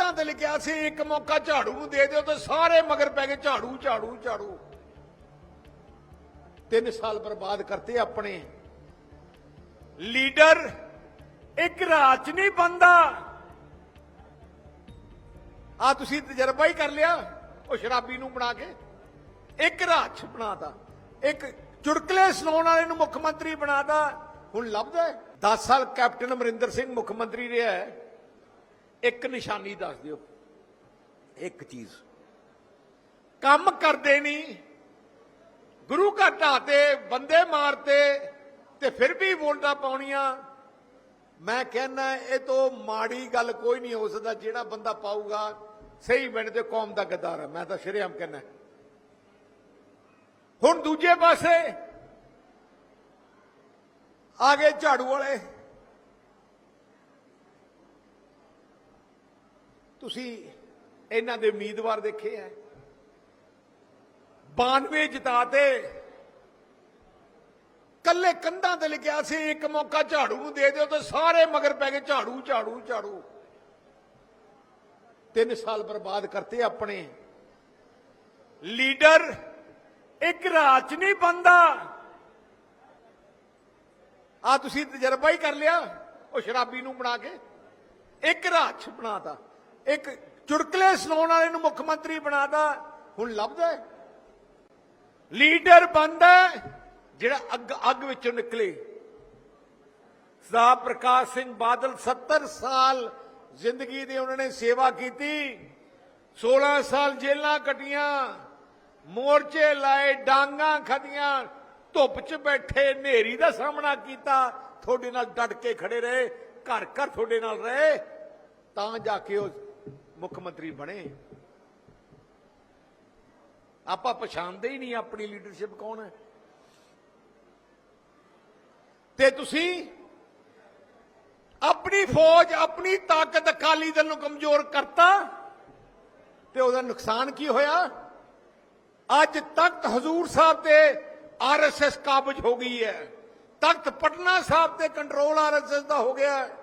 ਕੰਧਾਂ ਤੇ ਲਿਖਿਆ ਸੀ, ਇੱਕ ਮੌਕਾ ਝਾੜੂ ਨੂੰ ਦੇ ਦਿਓ ਤੇ ਸਾਰੇ ਮਗਰ ਪੈ ਗਏ, ਝਾੜੂ ਝਾੜੂ ਝਾੜੂ। ਤਿੰਨ ਸਾਲ ਬਰਬਾਦ ਕਰਤੇ ਆਪਣੇ। ਲੀਡਰ ਇੱਕ ਰਾਤ 'ਚ ਨਹੀਂ ਬੰਦਾ ਆ ਤੁਸੀਂ ਤਜਰਬਾ ਹੀ ਕਰ ਲਿਆ, ਉਹ ਸ਼ਰਾਬੀ ਨੂੰ ਬਣਾ ਕੇ। ਇੱਕ ਰਾਤ 'ਚ ਬਣਾਤਾ। ਇੱਕ ਚੁਟਕਲੇ ਸੁਣਾਉਣ ਵਾਲੇ ਨੂੰ ਮੁੱਖ ਮੰਤਰੀ ਬਣਾਤਾ। ਹੁਣ ਲੱਭਦਾ 10 ਸਾਲ ਕੈਪਟਨ ਅਮਰਿੰਦਰ ਸਿੰਘ ਮੁੱਖ ਮੰਤਰੀ ਰਿਹਾ ਹੈ। ਇੱਕ ਨਿਸ਼ਾਨੀ ਦੱਸ ਦਿਓ। ਇੱਕ ਚੀਜ਼। ਕੰਮ ਕਰਦੇ ਨਹੀਂ ਗੁਰੂ ਘਰ ਢਾਤੇ ਬੰਦੇ ਮਾਰਤੇ ਤੇ ਫਿਰ ਵੀ ਵੋਟਾਂ ਪਾਉਣੀਆਂ। ਮੈਂ ਕਹਿੰਦਾ ਇਹ ਤੋਂ ਮਾੜੀ ਗੱਲ ਕੋਈ ਨਹੀਂ ਹੋ ਸਕਦਾ ਜਿਹੜਾ ਬੰਦਾ ਪਾਊਗਾ ਸਹੀ ਬਣੇ ਤੇ ਕੌਮ ਦਾ ਗੱਦਾਰ ਹੈ ਮੈਂ ਤਾਂ ਸ਼ਰੇਆਮ ਕਹਿੰਦਾ। ਹੁਣ ਦੂਜੇ ਪਾਸੇ ਆ ਗਏ ਝਾੜੂ ਵਾਲੇ। ਤੁਸੀਂ ਇਹਨਾਂ ਦੇ ਉਮੀਦਵਾਰ ਦੇਖੇ ਐ 92 ਜਿਤਾਤੇ ਕੱਲੇ ਕੰਧਾਂ ਤੇ ਲਿਖਿਆ ਸੀ, ਇੱਕ ਮੌਕਾ ਝਾੜੂ ਨੂੰ ਦੇ ਦਿਓ ਤੇ ਸਾਰੇ ਮਗਰ ਪੈ ਗਏ, ਝਾੜੂ ਝਾੜੂ ਝਾੜੂ। ਤਿੰਨ ਸਾਲ ਬਰਬਾਦ ਕਰਤੇ ਆਪਣੇ। ਲੀਡਰ ਇੱਕ ਰਾਤ 'ਚ ਨਹੀਂ ਬੰਦਾ ਆ ਤੁਸੀਂ ਤਜਰਬਾ ਹੀ ਕਰ ਲਿਆ, ਉਹ ਸ਼ਰਾਬੀ ਨੂੰ ਬਣਾ ਕੇ। ਇੱਕ ਰਾਤ 'ਚ ਬਣਾਤਾ। ਇੱਕ ਚੁਟਕਲੇ ਸੁਣਾਉਣ ਵਾਲੇ ਨੂੰ ਮੁੱਖ ਮੰਤਰੀ ਬਣਾਤਾ, ਹੁਣ ਲੱਭਦਾ ਲੀਡਰ ਬੰਦਾ ਜਿਹੜਾ ਅੱਗ ਅੱਗ ਵਿੱਚੋਂ ਨਿਕਲੇ। ਸਰਦਾਰ ਪ੍ਰਕਾਸ਼ ਸਿੰਘ ਬਾਦਲ 70 ਸਾਲ ਜ਼ਿੰਦਗੀ ਦੀ ਉਹਨਾਂ ਨੇ ਸੇਵਾ ਕੀਤੀ 16 ਸਾਲ ਜੇਲਾਂ ਕਟੀਆਂ, ਮੋਰਚੇ ਲਾਏ, ਡਾਂਗਾ ਖਦੀਆਂ ਧੁੱਪ 'ਚ ਬੈਠੇ, ਹਨੇਰੀ ਦਾ ਸਾਹਮਣਾ ਕੀਤਾ, ਤੁਹਾਡੇ ਨਾਲ ਡਟ ਕੇ ਖੜੇ ਰਹੇ ਘਰ ਘਰ ਤੁਹਾਡੇ ਨਾਲ ਰਹੇ, ਤਾਂ ਜਾ ਕੇ ਉਹ ਮੁੱਖ ਮੰਤਰੀ ਬਣੇ। ਆਪਾਂ ਪਛਾਣਦੇ ਹੀ ਨਹੀਂ ਆਪਣੀ ਲੀਡਰਸ਼ਿਪ ਕੌਣ ਹੈ। ਤੇ ਤੁਸੀਂ ਆਪਣੀ ਫੌਜ, ਆਪਣੀ ਤਾਕਤ ਅਕਾਲੀ ਦਲ ਨੂੰ ਕਮਜ਼ੋਰ ਕਰਤਾ ਤੇ ਉਹਦਾ ਨੁਕਸਾਨ ਕੀ ਹੋਇਆ? ਅੱਜ ਤਖਤ ਹਜ਼ੂਰ ਸਾਹਿਬ ਤੇ ਆਰਐਸਐਸ ਕਾਬਜ ਹੋ ਗਈ ਹੈ। ਤਖਤ ਪਟਨਾ ਸਾਹਿਬ ਤੇ ਕੰਟਰੋਲ ਆਰਐਸਐਸ ਦਾ ਹੋ ਗਿਆ ਹੈ।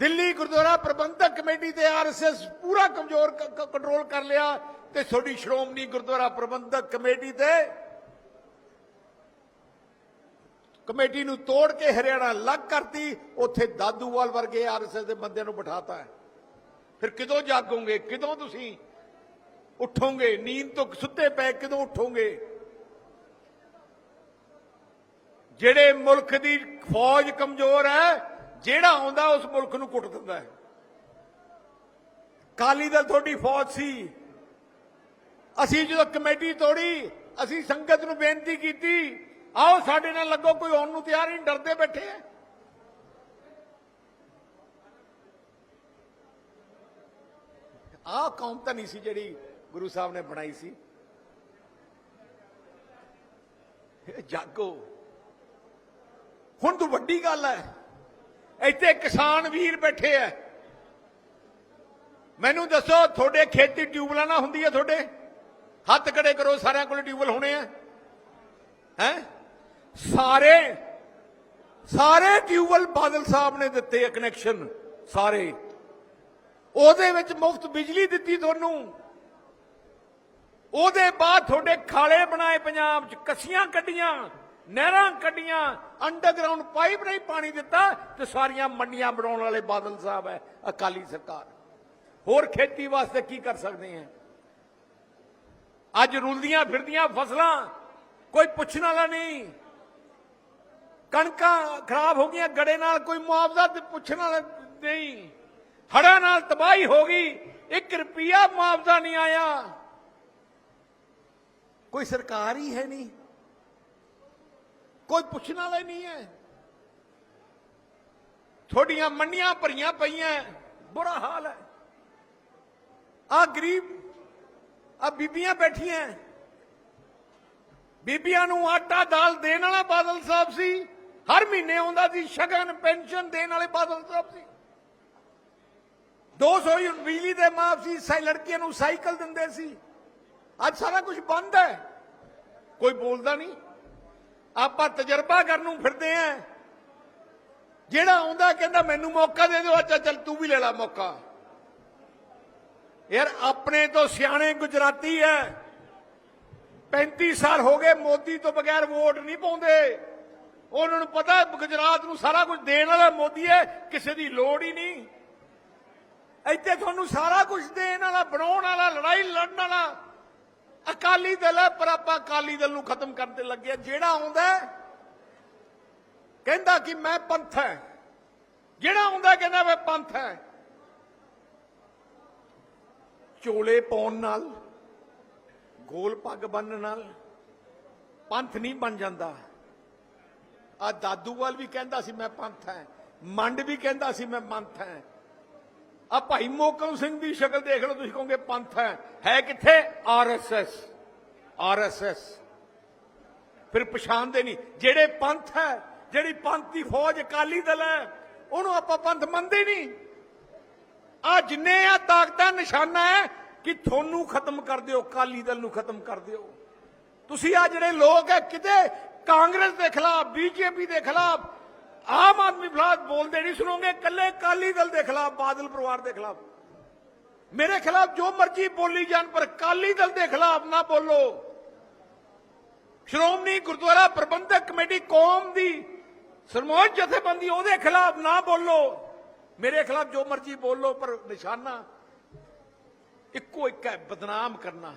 ਦਿੱਲੀ ਗੁਰਦੁਆਰਾ ਪ੍ਰਬੰਧਕ ਕਮੇਟੀ ਤੇ ਆਰਐਸਐਸ ਪੂਰਾ ਕਮਜ਼ੋਰ ਕੰਟਰੋਲ ਕਰ ਲਿਆ ਤੇ ਤੁਹਾਡੀ ਸ਼੍ਰੋਮਣੀ ਗੁਰਦੁਆਰਾ ਪ੍ਰਬੰਧਕ ਕਮੇਟੀ ਤੇ ਕਮੇਟੀ ਨੂੰ ਤੋੜ ਕੇ ਹਰਿਆਣਾ ਲੱਗ ਕਰਤੀ, ਉੱਥੇ ਦਾਦੂਵਾਲ ਵਰਗੇ ਆਰਐਸਐਸ ਦੇ ਬੰਦਿਆਂ ਨੂੰ ਬਿਠਾਤਾ ਹੈ। ਫਿਰ ਕਿਦੋਂ ਜਾਗੋਗੇ? ਕਿਦੋਂ ਤੁਸੀਂ ਉੱਠੋਗੇ? ਨੀਂਦ ਤੋਂ ਸੁੱਤੇ ਪਏ ਕਿਦੋਂ ਉੱਠੋਗੇ? ਜਿਹੜੇ ਮੁਲਕ ਦੀ ਫੌਜ ਕਮਜ਼ੋਰ ਹੈ ਜਿਹੜਾ ਆਉਂਦਾ ਉਸ ਮੁਲਕ ਨੂੰ ਕੁੱਟ ਦਿੰਦਾ ਹੈ। ਕਾਲੀ ਦਲ ਤੁਹਾਡੀ ਫੌਜ ਸੀ। ਅਸੀਂ ਜਦੋਂ ਕਮੇਟੀ ਤੋੜੀ, ਅਸੀਂ ਸੰਗਤ ਨੂੰ ਬੇਨਤੀ ਕੀਤੀ, ਆਓ ਸਾਡੇ ਨਾਲ ਲੱਗੋ, ਕੋਈ ਆਉਣ ਨੂੰ ਤਿਆਰ ਨਹੀਂ, ਡਰਦੇ ਬੈਠੇ ਆ। ਆਹ ਕੌਮ ਤਾਂ ਨਹੀਂ ਸੀ ਜਿਹੜੀ ਗੁਰੂ ਸਾਹਿਬ ਨੇ ਬਣਾਈ ਸੀ। ਜਾਗੋ। ਹੁਣ ਤੂੰ ਵੱਡੀ ਗੱਲ ਹੈ। ਇੱਥੇ ਕਿਸਾਨ ਵੀਰ ਬੈਠੇ ਐ ਮੈਨੂੰ ਦੱਸੋ, ਤੁਹਾਡੇ ਖੇਤੀ ਟਿਊਬਲਾਂ ਨਾ ਹੁੰਦੀ ਹੈ ਤੁਹਾਡੇ? ਹੱਥ ਕੜੇ ਕਰੋ, ਸਾਰਿਆਂ ਕੋਲ ਟਿਊਬਲ ਹੋਣੇ ਆ। ਹੈ? ਸਾਰੇ ਸਾਰੇ ਟਿਊਬਲ ਬਾਦਲ ਸਾਹਿਬ ਨੇ ਦਿੱਤੇ ਆ ਕਨੈਕਸ਼ਨ ਸਾਰੇ। ਉਹਦੇ ਵਿੱਚ ਮੁਫਤ ਬਿਜਲੀ ਦਿੱਤੀ ਤੁਹਾਨੂੰ। ਉਹਦੇ ਬਾਅਦ ਤੁਹਾਡੇ ਖਾਲੇ ਬਣਾਏ ਪੰਜਾਬ 'ਚ ਕੱਸੀਆਂ ਕੱਢੀਆਂ। ਨਹਿਰਾਂ ਕੱਢੀਆਂ ਅੰਡਰਗਰਾਉਂਡ ਪਾਈਪ ਨਹੀਂ ਪਾਣੀ ਦਿੱਤਾ ਤੇ ਸਾਰੀਆਂ ਮੰਡੀਆਂ ਬਣਾਉਣ ਵਾਲੇ ਬਾਦਲ ਸਾਹਿਬ ਹੈ, ਅਕਾਲੀ ਸਰਕਾਰ। ਹੋਰ ਖੇਤੀ ਵਾਸਤੇ ਕੀ ਕਰ ਸਕਦੇ ਆ ਅੱਜ ਰੁਲਦੀਆਂ ਫਿਰਦੀਆਂ ਫਸਲਾਂ, ਕੋਈ ਪੁੱਛਣ ਵਾਲਾ ਨਹੀਂ। ਕਣਕਾਂ ਖਰਾਬ ਹੋ ਗਈਆਂ, ਗੜੇ ਨਾਲ ਕੋਈ ਮੁਆਵਜ਼ਾ ਤੇ ਪੁੱਛਣ ਵਾਲਾ ਨਹੀਂ। ਹੜਾਂ ਨਾਲ ਤਬਾਹੀ ਹੋ ਗਈ 1 ਰੁਪਿਆ ਮੁਆਵਜ਼ਾ ਨਹੀਂ ਆਇਆ। ਕੋਈ ਸਰਕਾਰ ਹੀ ਹੈ ਨਹੀਂ। ਕੋਈ ਪੁੱਛਣ ਵਾਲਾ ਹੀ ਨਹੀਂ ਹੈ। ਤੁਹਾਡੀਆਂ ਮੰਡੀਆਂ ਭਰੀਆਂ ਪਈਆਂ, ਬੁਰਾ ਹਾਲ ਹੈ। ਆ ਗਰੀਬ ਆ ਬੀਬੀਆਂ ਬੈਠੀਆਂ। ਬੀਬੀਆਂ ਨੂੰ ਆਟਾ ਦਾਲ ਦੇਣ ਵਾਲਾ ਬਾਦਲ ਸਾਹਿਬ ਸੀ, ਹਰ ਮਹੀਨੇ ਆਉਂਦਾ ਸੀ, ਸ਼ਗਨ, ਪੈਨਸ਼ਨ ਦੇਣ ਵਾਲੇ ਬਾਦਲ ਸਾਹਿਬ ਸੀ। 200 ਯੂਨਿਟ ਬਿਜਲੀ ਦੇ ਮਾਫ ਸੀ, ਸਾਈ ਲੜਕੀਆਂ ਨੂੰ ਸਾਈਕਲ ਦਿੰਦੇ ਸੀ। ਅੱਜ ਸਾਰਾ ਕੁਝ ਬੰਦ ਹੈ। ਕੋਈ ਬੋਲਦਾ ਨਹੀਂ। ਆਪਾਂ ਤਜਰਬਾ ਕਰਨ ਨੂੰ ਫਿਰਦੇ ਆਂ। ਜਿਹੜਾ ਆਉਂਦਾ ਕਹਿੰਦਾ, ਮੈਨੂੰ ਮੌਕਾ ਦੇ ਦਿਓ, ਅੱਛਾ, ਚੱਲ ਤੂੰ ਵੀ ਲੈ ਲੈ ਮੌਕਾ। ਯਾਰ, ਆਪਣੇ ਤੋਂ ਸਿਆਣੇ ਗੁਜਰਾਤੀ ਐ। 35 ਸਾਲ ਹੋ ਗਏ ਮੋਦੀ ਤੋਂ ਬਗੈਰ ਵੋਟ ਨਹੀਂ ਪਾਉਂਦੇ। ਉਹਨਾਂ ਨੂੰ ਪਤਾ ਗੁਜਰਾਤ ਨੂੰ ਸਾਰਾ ਕੁਝ ਦੇਣ ਵਾਲਾ ਮੋਦੀ ਹੈ ਕਿਸੇ ਦੀ ਲੋੜ ਹੀ ਨਹੀਂ। ਇੱਥੇ ਤੁਹਾਨੂੰ ਸਾਰਾ ਕੁਝ ਦੇਣ ਵਾਲਾ, ਬਣਾਉਣ ਵਾਲਾ, ਲੜਾਈ ਲੜਨ ਵਾਲਾ ਅਕਾਲੀ ਦਲ ਹੈ, ਪਰ ਆਪਾਂ ਅਕਾਲੀ ਦਲ ਨੂੰ ਖਤਮ ਕਰਨ ਤੇ ਲੱਗੇ ਹਾਂ। ਜਿਹੜਾ ਆਉਂਦਾ ਕਹਿੰਦਾ ਕਿ ਮੈਂ ਪੰਥ ਹੈ। ਜਿਹੜਾ ਆਉਂਦਾ ਕਹਿੰਦਾ ਮੈਂ ਪੰਥ ਹੈ। ਚੋਲੇ ਪਾਉਣ ਨਾਲ, ਗੋਲ ਪੱਗ ਬੰਨਣ ਨਾਲ ਪੰਥ ਨਹੀਂ ਬਣ ਜਾਂਦਾ। ਆ ਦਾਦੂਵਾਲ ਵੀ ਕਹਿੰਦਾ ਸੀ, ਮੈਂ ਪੰਥ ਹੈ। ਮੰਡ ਵੀ ਕਹਿੰਦਾ ਸੀ, ਮੈਂ ਪੰਥ ਹੈ। ਆ ਭਾਈ ਮੋਕਮ ਸਿੰਘ ਦੀ ਸ਼ਕਲ ਦੇਖ ਲਓ, ਤੁਸੀਂ ਕਹੋਗੇ ਪੰਥ ਹੈ। ਹੈ ਕਿੱਥੇ? ਆਰਐਸਐਸ ਆਰਐਸਐਸ ਫਿਰ ਪਛਾਣਦੇ ਨਹੀਂ। ਜਿਹੜੇ ਪੰਥ ਹੈ, ਜਿਹੜੀ ਪੰਥ ਦੀ ਫੌਜ ਅਕਾਲੀ ਦਲ ਹੈ, ਉਹਨੂੰ ਆਪਾਂ ਪੰਥ ਮੰਨਦੇ ਨਹੀਂ। ਆ ਜਿੰਨੇ ਆ ਤਾਕਤਾਂ, ਨਿਸ਼ਾਨਾ ਹੈ ਕਿ ਤੁਹਾਨੂੰ ਖਤਮ ਕਰ ਦਿਓ, ਅਕਾਲੀ ਦਲ ਨੂੰ ਖਤਮ ਕਰ ਦਿਓ। ਤੁਸੀਂ ਆ ਜਿਹੜੇ ਲੋਕ ਹੈ, ਕਿਤੇ ਕਾਂਗਰਸ ਦੇ ਖਿਲਾਫ, ਬੀਜੇਪੀ ਦੇ ਖਿਲਾਫ ਆਮ ਆਦਮੀ ਖਿਲਾਫ ਬੋਲਦੇ ਨਹੀਂ ਸੁਣੋਗੇ ਕੱਲੇ ਅਕਾਲੀ ਦਲ ਦੇ ਖਿਲਾਫ, ਬਾਦਲ ਪਰਿਵਾਰ ਦੇ ਖਿਲਾਫ। ਮੇਰੇ ਖਿਲਾਫ ਜੋ ਮਰਜ਼ੀ ਬੋਲੀ ਜਾਣ, ਪਰ ਅਕਾਲੀ ਦਲ ਦੇ ਖਿਲਾਫ ਨਾ ਬੋਲੋ। ਸ਼੍ਰੋਮਣੀ ਗੁਰਦੁਆਰਾ ਪ੍ਰਬੰਧਕ ਕਮੇਟੀ ਕੌਮ ਦੀ ਸਰਮੋਚ ਜਥੇਬੰਦੀ, ਉਹਦੇ ਖਿਲਾਫ ਨਾ ਬੋਲੋ। ਮੇਰੇ ਖਿਲਾਫ ਜੋ ਮਰਜ਼ੀ ਬੋਲੋ, ਪਰ ਨਿਸ਼ਾਨਾ ਇੱਕੋ ਇੱਕ ਹੈ, ਬਦਨਾਮ ਕਰਨਾ।